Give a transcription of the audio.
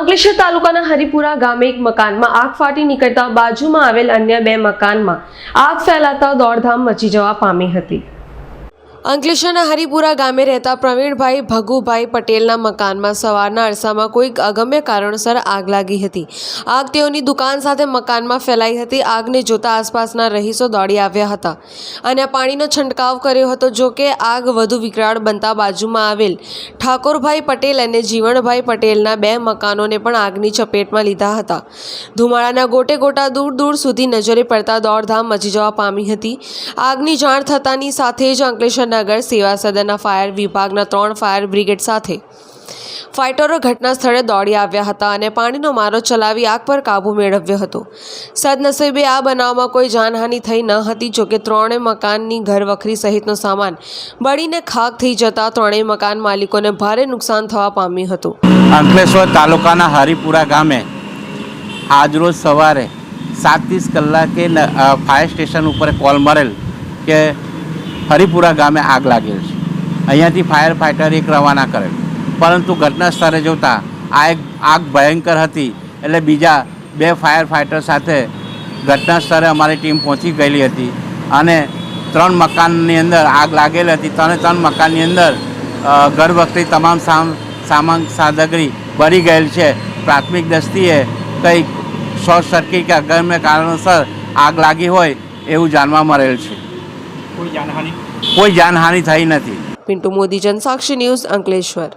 અંકલેશ્વર તાલુકાના હરિપુરા ગામે એક મકાનમાં આગ ફાટી નીકળતા બાજુમાં આવેલ અન્ય બે મકાનમાં આગ ફેલાતા દોડધામ મચી જવા પામી હતી. અંકલેશ્વરના હરિપુરા ગામે રહેતા પ્રવીણભાઈ ભગુભાઈ પટેલના મકાનમાં સવારના અરસામાં કોઈક અગમ્ય કારણસર આગ લાગી હતી. આગ તેઓની દુકાન સાથે મકાનમાં ફેલાઈ હતી. આગને જોતા આસપાસના રહીશો દોડી આવ્યા હતા અને પાણીનો છંટકાવ કર્યો હતો. જો કે આગ વધુ વિકરાળ બનતા બાજુમાં આવેલ ઠાકોરભાઈ પટેલ અને જીવણભાઈ પટેલના બે મકાનોને પણ આગની ચપેટમાં લીધા હતા. ધુમાડાના ગોટે ગોટા દૂર દૂર સુધી નજરે પડતા દોડધામ મચી જવા પામી હતી. આગની જાણ થતાની સાથે જ અંકલેશ્વર નગર સેવા ફાયર વિભાગના ત્રણ ફાયર બ્રિગેડ સાથે ફાઇટરો ઘટના સ્થળે દોડી આવ્યા હતા અને પાણીનો મારો ચલાવી આગ પર કાબૂ મેળવ્યો હતો. સદનસીબે આ બનાવમાં કોઈ જાનહાનિ થઈ ન હતી જોકે ત્રણેય મકાનની ઘરવખરી સહિતનો સામાન બળીને ખાક થઈ જતા ત્રણેય મકાન માલિકોને ભારે નુકસાન થવા પામ્યું હતું. અંકલેશ્વર તાલુકાના હરિપુરા ગામે આજરોજ સવારે સાત ત્રીસ કલાકે ફાયર સ્ટેશન ઉપર કોલ મળેલ કે હરિપુરા ગામે આગ લાગેલ છે. અહીંયાથી ફાયર ફાઇટર એક રવાના કરેલ પરંતુ ઘટના સ્થળે જોતાં આ એક આગ ભયંકર હતી એટલે બીજા બે ફાયર ફાઇટર સાથે ઘટના સ્થળે અમારી ટીમ પહોંચી ગયેલી હતી અને ત્રણ મકાનની અંદર આગ લાગેલી હતી. ત્રણે ત્રણ મકાનની અંદર ઘર વખતે તમામ સામ, સામાન સામગ્રી બળી ગયેલ છે. પ્રાથમિક દ્રષ્ટિએ કંઈક શોર્ટ સર્કિટ કે અગમ્ય કારણોસર આગ લાગી હોય એવું જાણવા મળેલ છે. કોઈ જાનહાનિ કોઈ જાનહાનિ થઈ નથી. પિન્ટુ મોદી જનસાક્ષી ન્યૂઝ અંકલેશ્વર.